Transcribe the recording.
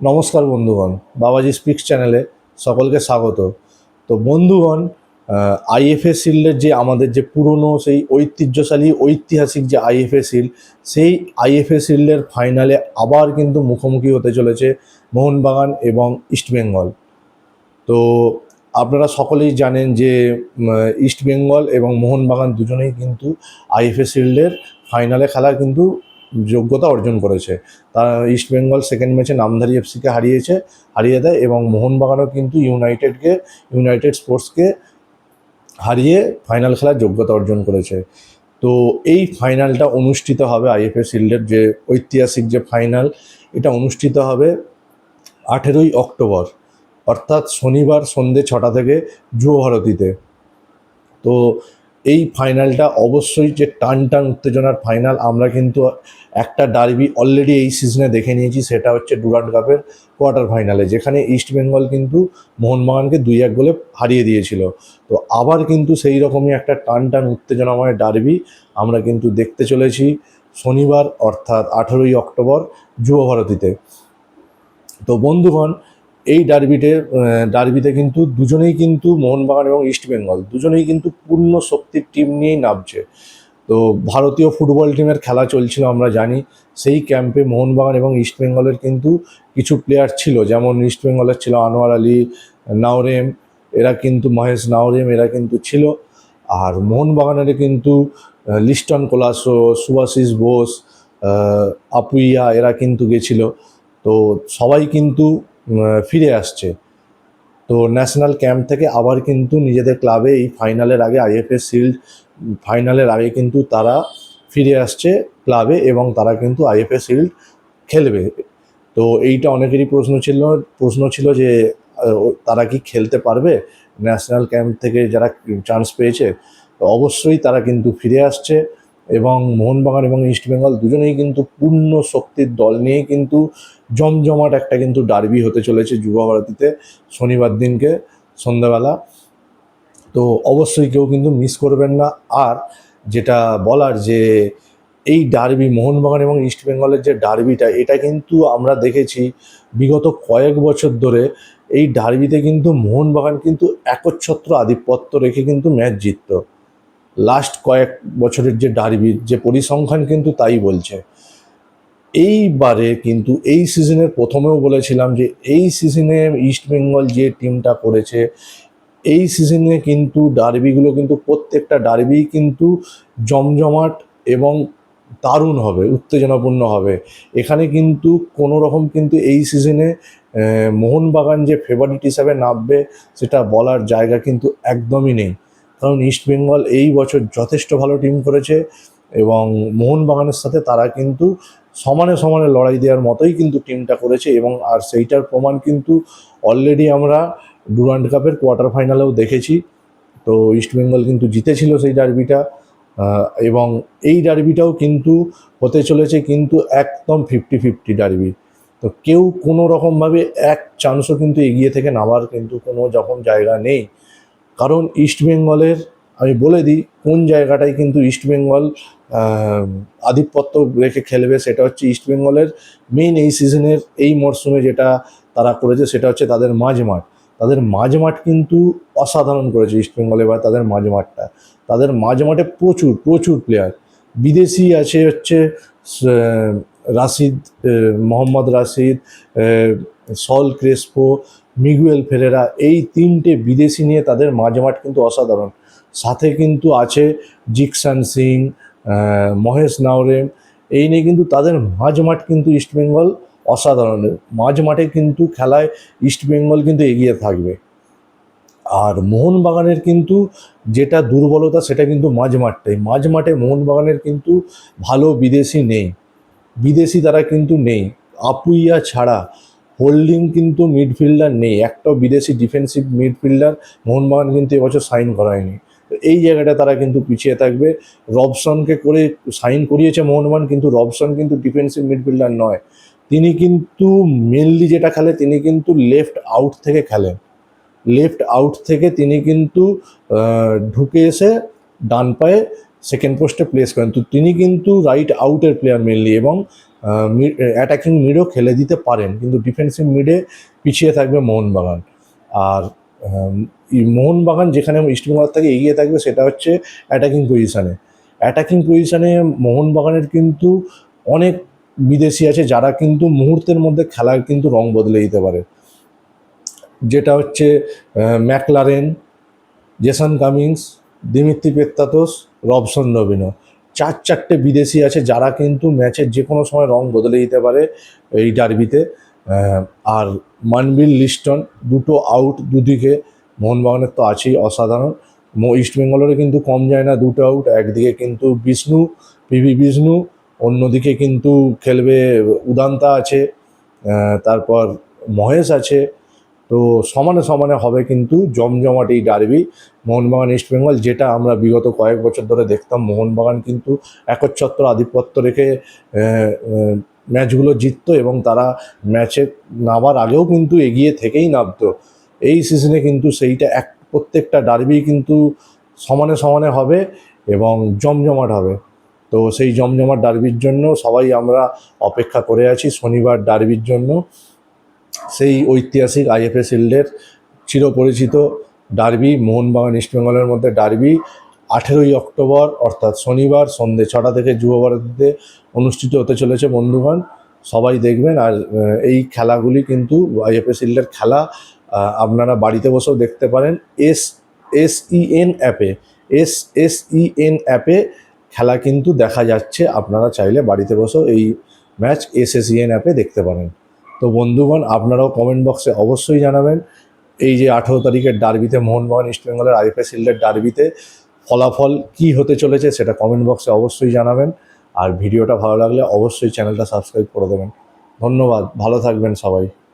নমস্কার বন্ধুগণ, বাবাজি স্পিক্স চ্যানেলে সকলকে স্বাগত। তো বন্ধুগণ আইএফএ শিল্ডের যে আমাদের যে পুরনো সেই ঐতিহ্যশালী, ঐতিহাসিক যে আইএফএ শিল্ড, সেই আইএফএ শিল্ডের ফাইনালে আবার কিন্তু মুখোমুখি হতে চলেছে মোহনবাগান এবং ইস্টবেঙ্গল তো আপনারা সকলেই জানেন যে ইস্টবেঙ্গল এবং মোহনবাগান দুজনেই কিন্তু আইএফএ শিল্ডের ফাইনালে খেলা কিন্তু যোগ্যতা অর্জন করেছে। তারা ইস্টবেঙ্গল সেকেন্ড ম্যাচে নামধারী এফসিকে হারিয়েছে, হারিয়ে দেয় এবং মোহনবাগানও কিন্তু ইউনাইটেডকে ইউনাইটেড স্পোর্টসকে হারিয়ে ফাইনাল খেলার যোগ্যতা অর্জন করেছে। তো এই ফাইনালটা অনুষ্ঠিত হবে আইএফএ শিল্ডের যে ঐতিহাসিক যে ফাইনাল এটা অনুষ্ঠিত হবে আঠেরোই অক্টোবর, অর্থাৎ শনিবার সন্ধ্যে ছটা থেকে যুব ভারতীতে। তো এই ফাইনালটা অবশ্যই যে টান টান উত্তেজনার ফাইনাল, আমরা কিন্তু একটা ডার্বি অলরেডি এই সিজনে দেখে নিয়েছি, সেটা হচ্ছে ডুরান্ড কাপের কোয়ার্টার ফাইনালে যেখানে ইস্ট বেঙ্গল কিন্তু মোহনবাগানকে দুই এক গোলে হারিয়ে দিয়েছিল। তো আবার কিন্তু সেই রকমই একটা টান টান উত্তেজনাময় ডার্বি আমরা কিন্তু দেখতে চলেছি শনিবার, অর্থাৎ আঠেরোই অক্টোবর যুব ভারতীতে। তো বন্ধুগণ এই ডার্বিতে ডার্বিতে কিন্তু দুজনেই কিন্তু মোহনবাগান এবং ইস্টবেঙ্গল দুজনেই কিন্তু পূর্ণ শক্তির টিম নিয়েই নামছে। তো ভারতীয় ফুটবল টিমের খেলা চলছিল আমরা জানি, সেই ক্যাম্পে মোহনবাগান এবং ইস্টবেঙ্গলের কিন্তু কিছু প্লেয়ার ছিল, যেমন ইস্টবেঙ্গলের ছিল আনোয়ার আলী, নাওরেম, এরা কিন্তু মহেশ নাওরেম, এরা কিন্তু ছিল। আর মোহনবাগানের কিন্তু লিস্টন কোলাসো, সুভাশিস বোস আপুইয়া, এরা কিন্তু গেছিল। তো সবাই কিন্তু ফিরে আসছে। তো ন্যাশনাল ক্যাম্প থেকে আবার কিন্তু নিজেদের ক্লাবে এই ফাইনালের আগে আইএফএ শিল্ড ফাইনালের আগে কিন্তু তারা ফিরে আসছে ক্লাবে এবং তারা কিন্তু আইএফএ শিল্ড খেলবে। তো এইটা অনেকেরই প্রশ্ন ছিল প্রশ্ন ছিল যে তারা কি খেলতে পারবে ন্যাশনাল ক্যাম্প থেকে যারা চান্স পেয়েছে? অবশ্যই তারা কিন্তু ফিরে আসছে। এবং মোহনবাগান এবং ইস্টবেঙ্গল দুজনেই কিন্তু পূর্ণ শক্তির দল নিয়ে কিন্তু জমজমাট একটা কিন্তু ডার্বি হতে চলেছে যুবা ভারতীতে শনিবার দিনকে সন্ধ্যাবেলা। তো অবশ্যই কেউ কিন্তু মিস করবেন না। আর যেটা বলার যে এই ডার্বি মোহনবাগান এবং ইস্টবেঙ্গলের যে ডার্বিটা এটা কিন্তু আমরা দেখেছি বিগত কয়েক বছর ধরে। এই ডার্বিতে কিন্তু মোহনবাগান কিন্তু একচ্ছত্র আধিপত্য রেখে কিন্তু ম্যাচ জিততো। লাস্ট কয়েক বছরের যে ডার্বির যে পরিসংখ্যান কিন্তু তাই বলছে। এইবারে কিন্তু এই সিজনের প্রথমেও বলেছিলাম যে এই সিজনে ইস্টবেঙ্গল যে টিমটা করেছে, এই সিজনে কিন্তু ডার্বিগুলো কিন্তু প্রত্যেকটা ডার্বি কিন্তু জমজমাট এবং দারুণ হবে, উত্তেজনাপূর্ণ হবে। এখানে কিন্তু কোনো রকম কিন্তু এই সিজনে মোহনবাগান যে ফেভারিট হিসাবে নামবে, সেটা বলার জায়গা কিন্তু একদমই নেই। কারণ ইস্টবেঙ্গল এই বছর যথেষ্ট ভালো টিম করেছে এবং মোহনবাগানের সাথে তারা কিন্তু সমানে সমানে লড়াই দেওয়ার মতোই কিন্তু টিমটা করেছে এবং আর সেইটার প্রমাণ কিন্তু অলরেডি আমরা ডুরান্ড কাপের কোয়ার্টার ফাইনালেও দেখেছি। তো ইস্টবেঙ্গল কিন্তু জিতেছিল সেই ডার্বিটা এবং এই ডার্বিটাও কিন্তু হতে চলেছে কিন্তু একদম ফিফটি ফিফটি ডার্বি তো কেউ কোনো রকমভাবে এক চান্সও কিন্তু এগিয়ে থেকে নামার কিন্তু কোনো যখন জায়গা নেই। কারণ ইস্টবেঙ্গলের আমি বলে দিই, কোন জায়গাটায় কিন্তু ইস্টবেঙ্গল আধিপত্য রেখে খেলবে সেটা হচ্ছে ইস্টবেঙ্গলের মেইন এই সিজনের এই মরশুমে যেটা তারা করেছে সেটা হচ্ছে তাদের মাঝমাঠ তাদের মাঝমাঠ কিন্তু অসাধারণ করেছে ইস্টবেঙ্গল এবার তাদের মাঝমাঠটা তাদের মাঝমাঠে প্রচুর প্রচুর প্লেয়ার বিদেশি আছে হচ্ছে Rashid Mohammad Rashid Saul, Crespo, Miguel, Ferreira এই তিনটে বিদেশি নিয়ে তাদের মাঝমাঠ কিন্তু অসাধারণ। সাথে কিন্তু আছে জিকসান সিং মহেশ নাওরেম এই নিয়ে কিন্তু তাদের মাঝমাঠ কিন্তু ইস্টবেঙ্গল অসাধারণ। মাঝমাঠে কিন্তু খেলায় ইস্টবেঙ্গল কিন্তু এগিয়ে থাকবে। আর মোহনবাগানের কিন্তু যেটা দুর্বলতা, সেটা কিন্তু মাঝমাঠটাই। মাঝমাঠে মোহনবাগানের কিন্তু ভালো বিদেশি নেই। বিদেশি তারা কিন্তু নেই। আপুইয়া ছাড়া হোল্ডিং কিন্তু মিডফিল্ডার নেই। একটাও বিদেশি ডিফেন্সিভ মিডফিল্ডার মোহনবাগান কিন্তু এবছর সাইন করায়নি। এই জায়গাটা তারা কিন্তু পিছিয়ে থাকবে। রবসনকে করে সাইন করিয়েছে মোহনবাগান, কিন্তু রবসন কিন্তু ডিফেন্সিভ মিডফিল্ডার নয়। তিনি কিন্তু মেনলি যেটা খেলে, তিনি কিন্তু লেফট আউট থেকে খেলেন লেফট আউট থেকে তিনি কিন্তু ঢুকে এসে ডান পায়ে সেকেন্ড পোস্টে প্লেস করেন। তো তিনি কিন্তু রাইট আউটের প্লেয়ার মেনলি এবং অ্যাটাকিং মিডও খেলে দিতে পারেন, কিন্তু ডিফেন্সিভ মিডে পিছিয়ে থাকবে মোহনবাগান। আর মোহনবাগান যেখানে ইস্টবেঙ্গল থেকে এগিয়ে থাকবে সেটা হচ্ছে অ্যাটাকিং পজিশানে অ্যাটাকিং পজিশানে মোহনবাগানের কিন্তু অনেক বিদেশি আছে যারা কিন্তু মুহূর্তের মধ্যে খেলার কিন্তু রং বদলে দিতে পারে। যেটা হচ্ছে McLaren Jason Cummings Dimitri Petratos Robson Robinho চার চারটে বিদেশি আছে যারা কিন্তু ম্যাচের যে কোনো সময় রং বদলে দিতে পারে এই ডার্বিতে। আর মানবিল লিস্টন, দুটো আউট দুদিকে। মোহনবাগানের তো আছেই অসাধারণ। ইস্ট বেঙ্গলেরও কিন্তু কম যায় না, দুটো আউট একদিকে কিন্তু বিষ্ণু, পিভি বিষ্ণু, অন্যদিকে কিন্তু খেলবে উদান্তা আছে। তারপর মহেশ আছে। তো সমানে সমানে হবে কিন্তু জমজমাট এই ডার্বি। মোহনবাগান, ইস্ট বেঙ্গল, যেটা আমরা বিগত কয়েক বছর ধরে দেখতাম, মোহনবাগান কিন্তু একচ্ছত্র আধিপত্য রেখে ম্যাচগুলো জিততো এবং তারা ম্যাচে নামার আগেও কিন্তু এগিয়ে থেকেই নামতো। এই সিজনে কিন্তু সেইটা এক, প্রত্যেকটা ডার্বি কিন্তু সমানে সমানে হবে এবং জমজমাট হবে। তো সেই জমজমাট ডার্বির জন্য সবাই আমরা অপেক্ষা করে আছি শনিবার ডার্বির জন্য। সেই ঐতিহাসিক আইএফএ শিল্ডের চিরপরিচিত ডার্বি, মোহনবাগান ইস্টবেঙ্গলের মধ্যে ডার্বি, আঠেরোই অক্টোবর, অর্থাৎ শনিবার সন্ধ্যে ছটা থেকে যুব ভারতীতে অনুষ্ঠিত হতে চলেছে বন্ধুগণ। সবাই দেখবেন আর এই খেলাগুলি কিন্তু আইএফএ শিল্ডের খেলা আপনারা বাড়িতে বসেও দেখতে পারেন। এস এস ইএন অ্যাপে, এস এস ইএন অ্যাপে খেলা কিন্তু দেখা যাচ্ছে। আপনারা চাইলে বাড়িতে বসেও এই ম্যাচ এস এস ইএন অ্যাপে দেখতে পারেন। তো বন্ধুগণ, আপনারাও কমেন্ট বক্সে অবশ্যই জানাবেন। এই যে আঠেরো তারিখের ডার্বিতে মোহনবাগান ইস্টবেঙ্গলের আইপিএস শিল্ডের ডার্বিতে ফলাফল কি হতে চলেছে সেটা কমেন্ট বক্সে অবশ্যই জানাবেন। আর ভিডিওটা ভালো লাগলে অবশ্যই চ্যানেলটা সাবস্ক্রাইব করে দেবেন। ধন্যবাদ, ভালো থাকবেন সবাই।